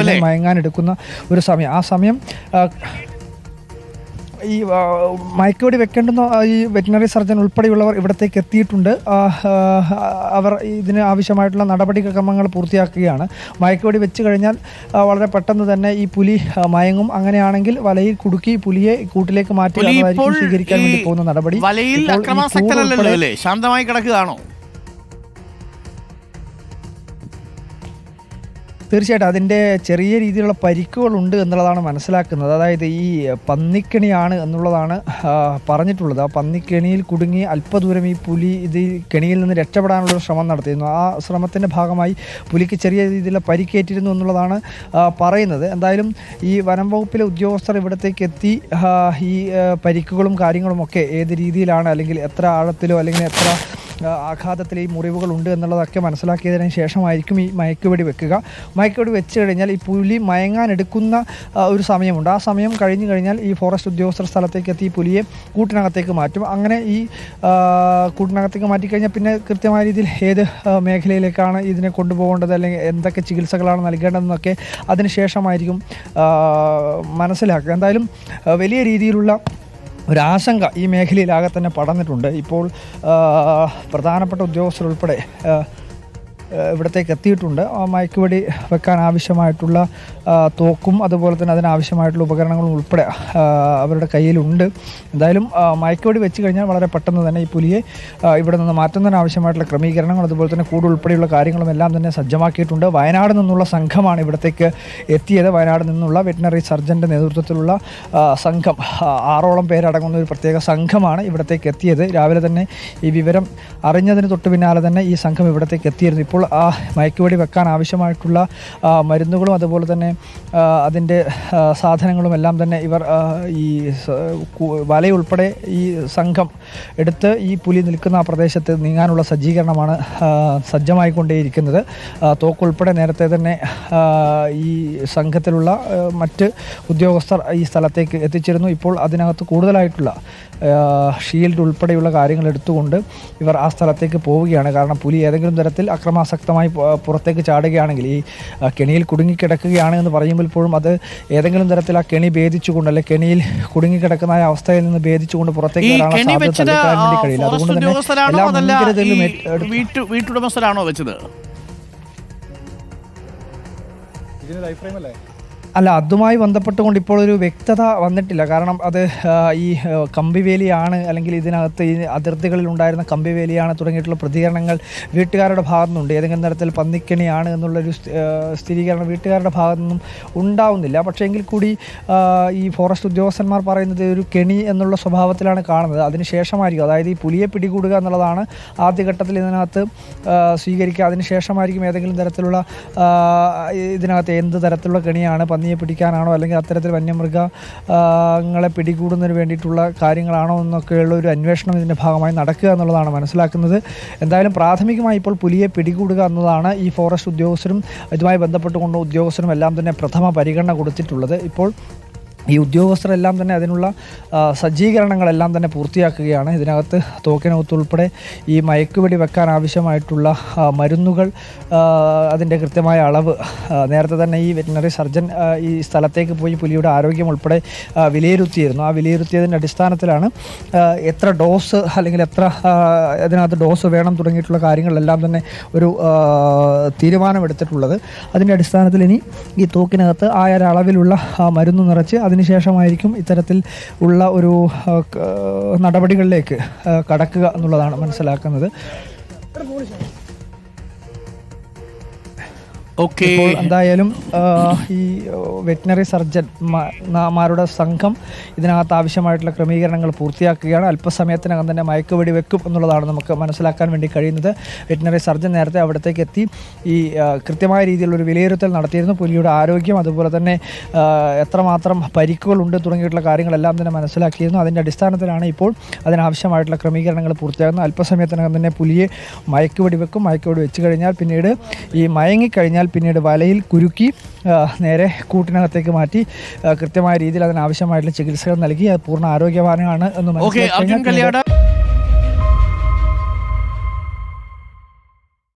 അല്ലേ? മയങ്ങാനെടുക്കുന്ന ഒരു സമയം. ആ സമയം ഈ മയക്കോടി മയക്കുവെടി വെക്കേണ്ടുന്ന ഈ വെറ്റിനറി സർജൻ ഉൾപ്പെടെയുള്ളവർ ഇവിടത്തേക്ക് എത്തിയിട്ടുണ്ട്. അവർ ഇതിന് ആവശ്യമായിട്ടുള്ള നടപടിക്രമങ്ങൾ പൂർത്തിയാക്കുകയാണ്. മയക്കുവെടി വെച്ച് കഴിഞ്ഞാൽ വളരെ പെട്ടെന്ന് തന്നെ ഈ പുലി മയങ്ങും. അങ്ങനെയാണെങ്കിൽ വലയിൽ കുടുക്കി പുലിയെ കൂട്ടിലേക്ക് മാറ്റി സ്വീകരിക്കാൻ വേണ്ടി പോകുന്ന നടപടി. വലയിൽ ശാന്തമായി കിടക്കുകയാണോ? തീർച്ചയായിട്ടും അതിന്റെ ചെറിയ രീതിയിലുള്ള പരിക്കുകളുണ്ട് എന്നുള്ളതാണ് മനസ്സിലാക്കുന്നത്. അതായത് ഈ പന്നിക്കണിയാണ് എന്നുള്ളതാണ് പറഞ്ഞിട്ടുള്ളത്. ആ പന്നിക്കണിയിൽ കുടുങ്ങി അല്പദൂരം ഈ പുലി ഇത് കെണിയിൽ നിന്ന് രക്ഷപ്പെടാനുള്ള ശ്രമം നടത്തിയിരുന്നു. ആ ശ്രമത്തിന്റെ ഭാഗമായി പുലിക്ക് ചെറിയ രീതിയിലുള്ള പരിക്കേറ്റിരുന്നു എന്നുള്ളതാണ് പറയുന്നത്. എന്തായാലും ഈ വനം വകുപ്പിലെ ഉദ്യോഗസ്ഥർ ഇവിടത്തേക്ക് എത്തി ഈ പരിക്കുകളും കാര്യങ്ങളും ഒക്കെ ഏത് രീതിയിലാണ് അല്ലെങ്കിൽ എത്ര ആഴത്തിലോ അല്ലെങ്കിൽ എത്ര ആഘാതത്തിൽ ഈ മുറിവുകൾ ഉണ്ട് എന്നുള്ളതൊക്കെ മനസ്സിലാക്കിയതിന് ശേഷമായിരിക്കും ഈ മയക്കുവെടി വെക്കുക. മയക്കുവെടി വെച്ച് കഴിഞ്ഞാൽ ഈ പുലി മയങ്ങാനെടുക്കുന്ന ഒരു സമയമുണ്ട്. ആ സമയം കഴിഞ്ഞു കഴിഞ്ഞാൽ ഈ ഫോറസ്റ്റ് ഉദ്യോഗസ്ഥർ സ്ഥലത്തേക്ക് എത്തി ഈ പുലിയെ കൂട്ടിനകത്തേക്ക് മാറ്റും. അങ്ങനെ ഈ കൂട്ടിനകത്തേക്ക് മാറ്റിക്കഴിഞ്ഞാൽ പിന്നെ കൃത്യമായ രീതിയിൽ ഏത് മേഖലയിലേക്കാണ് ഇതിനെ കൊണ്ടുപോകേണ്ടത്? അല്ലെങ്കിൽ എന്തൊക്കെ ചികിത്സകളാണ് നൽകേണ്ടതെന്നൊക്കെ അതിനുശേഷമായിരിക്കും ശേഷമായിരിക്കും മനസ്സിലാക്കുക. എന്തായാലും വലിയ രീതിയിലുള്ള ഒരാശങ്ക ഈ മേഖലയിലാകെ തന്നെ പടർന്നിട്ടുണ്ട്. ഇപ്പോൾ പ്രധാനപ്പെട്ട ആ, ഇവിടത്തേക്ക് എത്തിയിട്ടുണ്ട്. മയക്കുവെടി വെക്കാൻ ആവശ്യമായിട്ടുള്ള തോക്കും അതുപോലെ തന്നെ അതിനാവശ്യമായിട്ടുള്ള ഉപകരണങ്ങളും ഉൾപ്പെടെ അവരുടെ കയ്യിലുണ്ട്. എന്തായാലും മയക്കുവെടി വെച്ച് കഴിഞ്ഞാൽ വളരെ പെട്ടെന്ന് തന്നെ ഈ പുലിയെ ഇവിടെ നിന്ന് മാറ്റുന്നതിന് ആവശ്യമായിട്ടുള്ള ക്രമീകരണങ്ങൾ അതുപോലെ തന്നെ കൂട് ഉൾപ്പെടെയുള്ള കാര്യങ്ങളും എല്ലാം തന്നെ സജ്ജമാക്കിയിട്ടുണ്ട്. വയനാട് നിന്നുള്ള സംഘമാണ് ഇവിടത്തേക്ക് എത്തിയത്. വയനാട് നിന്നുള്ള വെറ്റിനറി സർജന്റെ നേതൃത്വത്തിലുള്ള സംഘം ആറോളം പേരടങ്ങുന്ന ഒരു പ്രത്യേക സംഘമാണ് ഇവിടത്തേക്ക് എത്തിയത്. രാവിലെ തന്നെ ഈ വിവരം അറിഞ്ഞതിന് തൊട്ട് പിന്നാലെ തന്നെ ഈ സംഘം ഇവിടത്തേക്ക് എത്തിയിരുന്നു. ഇപ്പോൾ ആ മയക്കുവെടി വെക്കാൻ ആവശ്യമായിട്ടുള്ള മരുന്നുകളും അതുപോലെ തന്നെ അതിന്റെ ആ, സാധനങ്ങളും എല്ലാം തന്നെ ഇവർ ഈ വലയുൾപ്പെടെ ഈ സംഘം എടുത്ത് ഈ പുലി നിൽക്കുന്ന ആ പ്രദേശത്ത് നീങ്ങാനുള്ള സജ്ജീകരണമാണ് സജ്ജമായിക്കൊണ്ടേയിരിക്കുന്നത്. തോക്കുൾപ്പെടെ നേരത്തെ തന്നെ ഈ സംഘത്തിലുള്ള മറ്റ് ഉദ്യോഗസ്ഥർ ഈ സ്ഥലത്തേക്ക് എത്തിച്ചിരുന്നു. ഇപ്പോൾ അതിനകത്ത് കൂടുതലായിട്ടുള്ള ഷീൽഡ് ഉൾപ്പെടെയുള്ള കാര്യങ്ങൾ എടുത്തുകൊണ്ട് ഇവർ ആ സ്ഥലത്തേക്ക് പോവുകയാണ്. കാരണം പുലി ഏതെങ്കിലും തരത്തിൽ അക്രമാസക്തമായി പുറത്തേക്ക് ചാടുകയാണെങ്കിൽ ഈ കെണിയിൽ കുടുങ്ങിക്കിടക്കുകയാണ് എന്ന് പറയുമ്പോൾ ഇപ്പോഴും അത് ഏതെങ്കിലും തരത്തിൽ ആ കെണി ഭേദിച്ചുകൊണ്ട് അല്ലെ കെണിയിൽ കുടുങ്ങിക്കിടക്കുന്ന ആ അവസ്ഥയിൽ നിന്ന് ഭേദിച്ചുകൊണ്ട് പുറത്തേക്ക് ഈ വരാനുള്ള കെണി സാധ്യത വെച്ചത് വേണ്ടി കഴിയില്ല. അതുകൊണ്ട് തന്നെ എല്ലാ മുൻകരുതലും ഏറ്റ് എടുത്ത് വീട്ടു വീട്ടുടമസ്ഥരാണോ വെച്ചത്? അല്ല? അതുമായി ബന്ധപ്പെട്ടുകൊണ്ട് ഇപ്പോൾ ഒരു വ്യക്തത വന്നിട്ടില്ല. കാരണം അത് ഈ കമ്പിവേലിയാണ് അല്ലെങ്കിൽ ഇതിനകത്ത് ഈ അതിർത്തികളിൽ ഉണ്ടായിരുന്ന കമ്പിവേലിയാണ് തുടങ്ങിയിട്ടുള്ള പ്രതികരണങ്ങൾ വീട്ടുകാരുടെ ഭാഗത്തു നിന്നുണ്ട് ഏതെങ്കിലും തരത്തിൽ പന്നിക്കണിയാണ് എന്നുള്ളൊരു സ്ഥിരീകരണം വീട്ടുകാരുടെ ഭാഗത്തു നിന്നും ഉണ്ടാവുന്നില്ല. പക്ഷേ എങ്കിൽ കൂടി ഈ ഫോറസ്റ്റ് ഉദ്യോഗസ്ഥന്മാർ പറയുന്നത് ഒരു കെണി എന്നുള്ള സ്വഭാവത്തിലാണ് കാണുന്നത്. അതിനുശേഷമായിരിക്കും അതായത് ഈ പുലിയെ പിടികൂടുക എന്നുള്ളതാണ് ആദ്യഘട്ടത്തിൽ ഇതിനകത്ത് സ്വീകരിക്കുക. അതിനുശേഷമായിരിക്കും ഏതെങ്കിലും തരത്തിലുള്ള ഇതിനകത്ത് എന്ത് തരത്തിലുള്ള കെണിയാണ് പന്നിയെ പിടിക്കാനാണോ അല്ലെങ്കിൽ അത്തരത്തിൽ വന്യമൃഗങ്ങളെ പിടികൂടുന്നതിന് വേണ്ടിയിട്ടുള്ള കാര്യങ്ങളാണോ എന്നൊക്കെയുള്ള ഒരു അന്വേഷണം ഇതിന്റെ ഭാഗമായി നടക്കുക എന്നുള്ളതാണ് മനസ്സിലാക്കുന്നത്. എന്തായാലും പ്രാഥമികമായി ഇപ്പോൾ പുലിയെ പിടികൂടുക എന്നതാണ് ഈ ഫോറസ്റ്റ് ഉദ്യോഗസ്ഥരും ഇതുമായി ബന്ധപ്പെട്ടുകൊണ്ട് ഉദ്യോഗസ്ഥരും എല്ലാം തന്നെ പ്രഥമ പരിഗണന കൊടുത്തിട്ടുള്ളത്. ഇപ്പോൾ ഈ ഉദ്യോഗസ്ഥരെല്ലാം തന്നെ അതിനുള്ള സജ്ജീകരണങ്ങളെല്ലാം തന്നെ പൂർത്തിയാക്കുകയാണ്. ഇതിനകത്ത് തോക്കിനകത്ത് ഉൾപ്പെടെ ഈ മയക്കുവെടി വെക്കാൻ ആവശ്യമായിട്ടുള്ള മരുന്നുകൾ അതിന്റെ കൃത്യമായ അളവ് നേരത്തെ തന്നെ ഈ വെറ്റിനറി സർജൻ ഈ സ്ഥലത്തേക്ക് പോയി പുലിയുടെ ആരോഗ്യം ഉൾപ്പെടെ വിലയിരുത്തിയിരുന്നു. ആ വിലയിരുത്തിയതിന്റെ അടിസ്ഥാനത്തിലാണ് എത്ര ഡോസ് അല്ലെങ്കിൽ എത്ര അതിനകത്ത് ഡോസ് വേണം തുടങ്ങിയിട്ടുള്ള കാര്യങ്ങളെല്ലാം തന്നെ ഒരു തീരുമാനമെടുത്തിട്ടുള്ളത്. അതിന്റെ അടിസ്ഥാനത്തിൽ ഇനി ഈ തോക്കിനകത്ത് ആ ഒരു അളവിലുള്ള മരുന്ന് നിറച്ച് അതിനുശേഷമായിരിക്കും ഇത്തരത്തിൽ ഉള്ള ഒരു നടപടികളിലേക്ക് കടക്കുക എന്നുള്ളതാണ് മനസ്സിലാക്കുന്നത്. ഓക്കെ. എന്തായാലും ഈ വെറ്റിനറി സർജൻ മാരുടെ സംഘം ഇതിനകത്ത് ആവശ്യമായിട്ടുള്ള ക്രമീകരണങ്ങൾ പൂർത്തിയാക്കുകയാണ്. അല്പസമയത്തിനകം തന്നെ മയക്കുവെടി വെക്കും എന്നുള്ളതാണ് നമുക്ക് മനസ്സിലാക്കാൻ വേണ്ടി കഴിയുന്നത്. വെറ്റിനറി സർജൻ നേരത്തെ അവിടത്തേക്ക് എത്തി. ഈ കൃത്യമായ രീതിയിലുള്ള ഒരു വിലയിരുത്തൽ നടത്തിയിരുന്നു. പുലിയുടെ ആരോഗ്യം അതുപോലെ തന്നെ എത്രമാത്രം പരിക്കുകളുണ്ട് തുടങ്ങിയിട്ടുള്ള കാര്യങ്ങളെല്ലാം തന്നെ മനസ്സിലാക്കിയിരുന്നു. അതിന്റെ അടിസ്ഥാനത്തിലാണ് ഇപ്പോൾ അതിനാവശ്യമായിട്ടുള്ള ക്രമീകരണങ്ങൾ പൂർത്തിയാകുന്നത്. അല്പസമയത്തിനകം തന്നെ പുലിയെ മയക്കുവെടി വെക്കും മയക്കുവെടി വെച്ച് കഴിഞ്ഞാൽ പിന്നീട് ഈ മയങ്ങിക്കഴിഞ്ഞാൽ പിന്നീട് വലയിൽ കുരുക്കി നേരെ കൂട്ടിനകത്തേക്ക് മാറ്റി കൃത്യമായ രീതിയിൽ അതിനാവശ്യമായിട്ടുള്ള ചികിത്സകൾ നൽകി അത് പൂർണ ആരോഗ്യവാനാണ് എന്ന് മനസ്സിലാക്കി